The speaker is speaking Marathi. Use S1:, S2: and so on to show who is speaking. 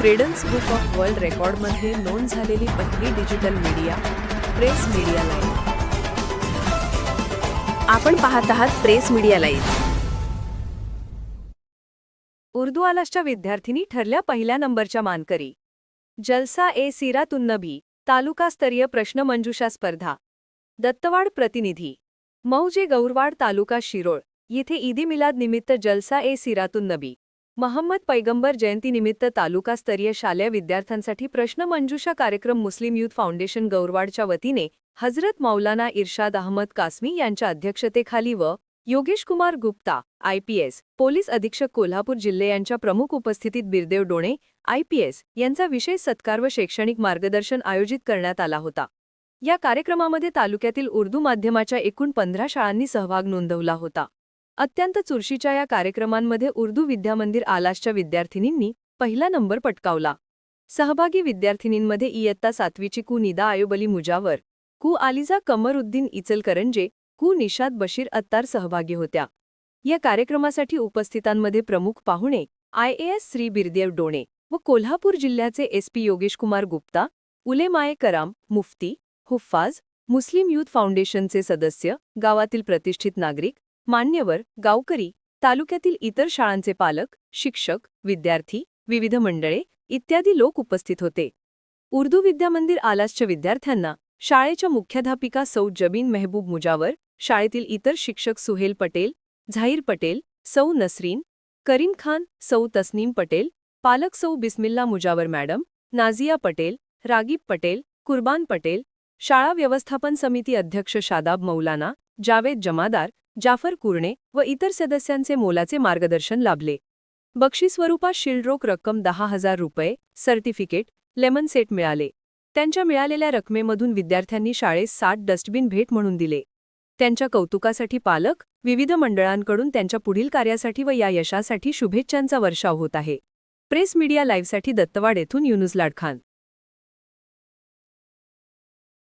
S1: क्रेडन्स बुक ऑफ वर्ल्ड रेकॉर्डमध्ये नोंद झालेली पहिली digital media press media live
S2: आपण पाहत आहात प्रेस मीडिया लाईव्ह
S1: उर्दू आलासच्या विद्यार्थिनी ठरल्या पहिल्या नंबरच्या मानकरी. जलसा ए सिरातुन्नबी तालुकास्तरीय प्रश्नमंजुषा स्पर्धा. दत्तवाड प्रतिनिधी. मौजे गौरवाड तालुका शिरोळ येथे ईदी मिलाद निमित्त जलसा ए सिरातुन्नबी. महम्मद पैगंबर जयंतीनिमित्त तालुकास्तरीय शालेय विद्यार्थ्यांसाठी प्रश्नमंजुषा कार्यक्रम मुस्लिम युथ फाउंडेशन गौरवाडच्या वतीने हजरत मौलाना इर्शाद अहमद कासमी यांच्या अध्यक्षतेखाली व योगेश कुमार गुप्ता आयपीएस पोलीस अधीक्षक कोल्हापूर जिल्हे यांच्या प्रमुख उपस्थितीत बिरदेव डोणे आयपीएस यांचा विशेष सत्कार व शैक्षणिक मार्गदर्शन आयोजित करण्यात आला होता. या कार्यक्रमामध्ये तालुक्यातील उर्दू माध्यमाच्या एकूण पंधरा शाळांनी सहभाग नोंदवला होता. अत्यंत चुरशीच्या या कार्यक्रमांमध्ये उर्दू विद्यामंदिर आलासच्या विद्यार्थिनींनी पहिला नंबर पटकावला. सहभागी विद्यार्थिनींमध्ये इयत्ता सातवीची कु निदा आयोबली मुजावर कु आलिजा कमरुद्दीन इचलकरंजे कु निषाद बशीर अत्तार सहभागी होत्या. या कार्यक्रमासाठी उपस्थितांमध्ये प्रमुख पाहुणे आयएएस श्री बिरदेव डोणे व कोल्हापूर जिल्ह्याचे एसपी योगेशकुमार गुप्ता उलेमाये कराम मुफ्ती हुफ्फाज मुस्लिम युथ फाउंडेशनचे सदस्य गावातील प्रतिष्ठित नागरिक मान्यवर गावकरी तालुक्यातील इतर शाळांचे पालक शिक्षक विद्यार्थी विविध मंडळे इत्यादी लोक उपस्थित होते. उर्दू विद्यामंदिर आलासच्या विद्यार्थ्यांना शाळेच्या मुख्याध्यापिका सौ जबीन मेहबूब मुजावर शाळेतील इतर शिक्षक सुहेल पटेल झाहीर पटेल सौ नसरीन करीम खान सौ तस्नीम पटेल पालक सौ बिस्मिल्ला मुजावर मॅडम नाझिया पटेल रागीब पटेल कुर्बान पटेल शाळा व्यवस्थापन समिती अध्यक्ष शादाब मौलाना जावेद जमादार जाफर कुर्णे व इतर सदस्यांचे मोलाचे मार्गदर्शन लाभले. बक्षीस्वरूपात शिल्डरोख रक्कम दहा हजार रुपये सर्टिफिकेट लेमन सेट मिळाले. त्यांच्या मिळालेल्या रकमेमधून विद्यार्थ्यांनी शाळेस साठ डस्टबिन भेट म्हणून दिले. त्यांच्या कौतुकासाठी पालक विविध मंडळांकडून त्यांच्या पुढील कार्यासाठी व या यशासाठी शुभेच्छांचा वर्षाव होत आहे. प्रेस मीडिया लाईव्हसाठी दत्तवाड येथून Yunus Ladkhan